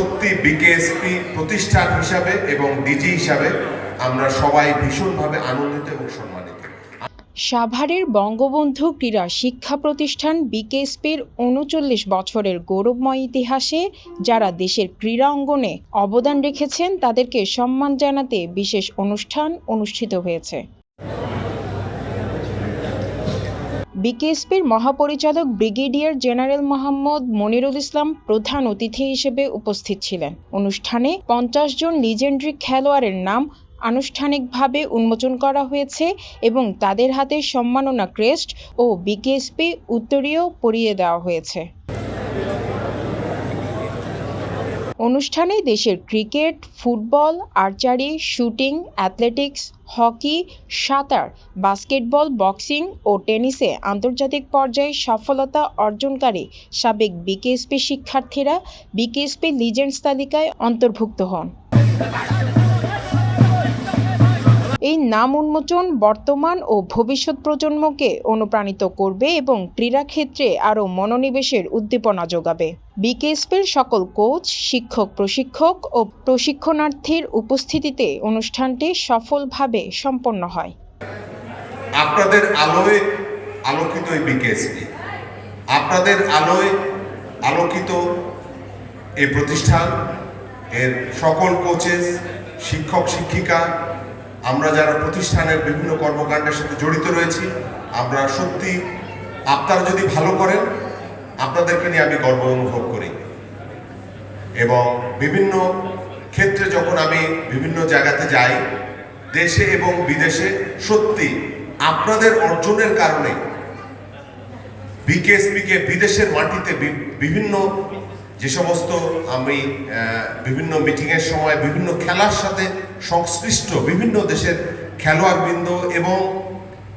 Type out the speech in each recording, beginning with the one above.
সত্যি বিকেএসপি প্রতিষ্ঠান হিসাবে এবং ডিজি হিসাবে আমরা সবাই ভীষণভাবে আনন্দিত এবং সম্মানিত। সাভারের বঙ্গবন্ধু ক্রীড়া শিক্ষা প্রতিষ্ঠান বিকেএসপির উনচল্লিশ বছরের গৌরবময় ইতিহাসে যারা দেশের ক্রীড়া অঙ্গনে অবদান রেখেছেন, তাদেরকে সম্মান জানাতে বিশেষ অনুষ্ঠান অনুষ্ঠিত হয়েছে। বিকেএসপির মহাপরিচালক ব্রিগেডিয়ার জেনারেল মোহাম্মদ মনিরুল ইসলাম প্রধান অতিথি হিসেবে উপস্থিত ছিলেন। অনুষ্ঠানে পঞ্চাশ জন লিজেন্ডারি খেলোয়াড়ের নাম আনুষ্ঠানিকভাবে উন্মোচন করা হয়েছে এবং তাদের হাতে সম্মাননা ক্রেস্ট ও বিকেএসপি উত্তরীয় পরিয়ে দেওয়া হয়েছে। অনুষ্ঠানে দেশের cricket, football, archery, shooting, athletics, hockey, সাঁতার, বাস্কেটবল, বক্সিং ও টেনিসে আন্তর্জাতিক পর্যায়ে সফলতা অর্জনকারী সাবেক বিকেএসপি শিক্ষার্থীরা বিকেএসপি লিজেন্ডস তালিকায় অন্তর্ভুক্ত হন। এই নাম উন্মোচন বর্তমান ও ভবিষ্যৎ প্রজন্মকে অনুপ্রাণিত করবে এবং ক্রীড়াক্ষেত্রে আরও মনোনিবেশের উদ্দীপনা যোগাবে। বিকেএসপির সকল কোচ, শিক্ষক, প্রশিক্ষক ও প্রশিক্ষণার্থীর উপস্থিতিতে অনুষ্ঠানটি সফলভাবে সম্পন্ন হয়। আপনাদের আলোয় আলোকিত এই বিকেএসপি আপনাদের আলোয় আলোকিত এই প্রতিষ্ঠান, এর সকল কোচেস, শিক্ষক, শিক্ষিকা আমরা যারা প্রতিষ্ঠানের বিভিন্ন কর্মকাণ্ডের সাথে জড়িত রয়েছি, আমরা সত্যি আপনারা যদি ভালো করেন, আপনাদেরকে নিয়ে আমি গর্ব অনুভব করি। এবং বিভিন্ন ক্ষেত্রে যখন আমি বিভিন্ন জায়গাতে যাই, দেশে এবং বিদেশে, সত্যি আপনাদের অর্জনের কারণে বিকেএসপিকে বিদেশের মাটিতে বিভিন্ন যে সমস্ত আমি বিভিন্ন মিটিংয়ের সময় বিভিন্ন খেলার সাথে সংশ্লিষ্ট বিভিন্ন দেশের খেলোয়াড়বৃন্দ এবং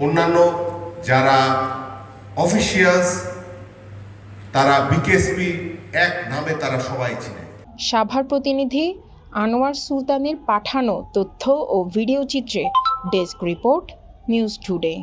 অন্যান্য যারা অফিসিয়ালস তারা বিকেএসপি এক নামে তারা সবাই চিনে। সাভার প্রতিনিধি আনোয়ার সুলতানের পাঠানো তথ্য ও ভিডিও চিত্রে ডেস্ক রিপোর্ট নিউজ টুডে।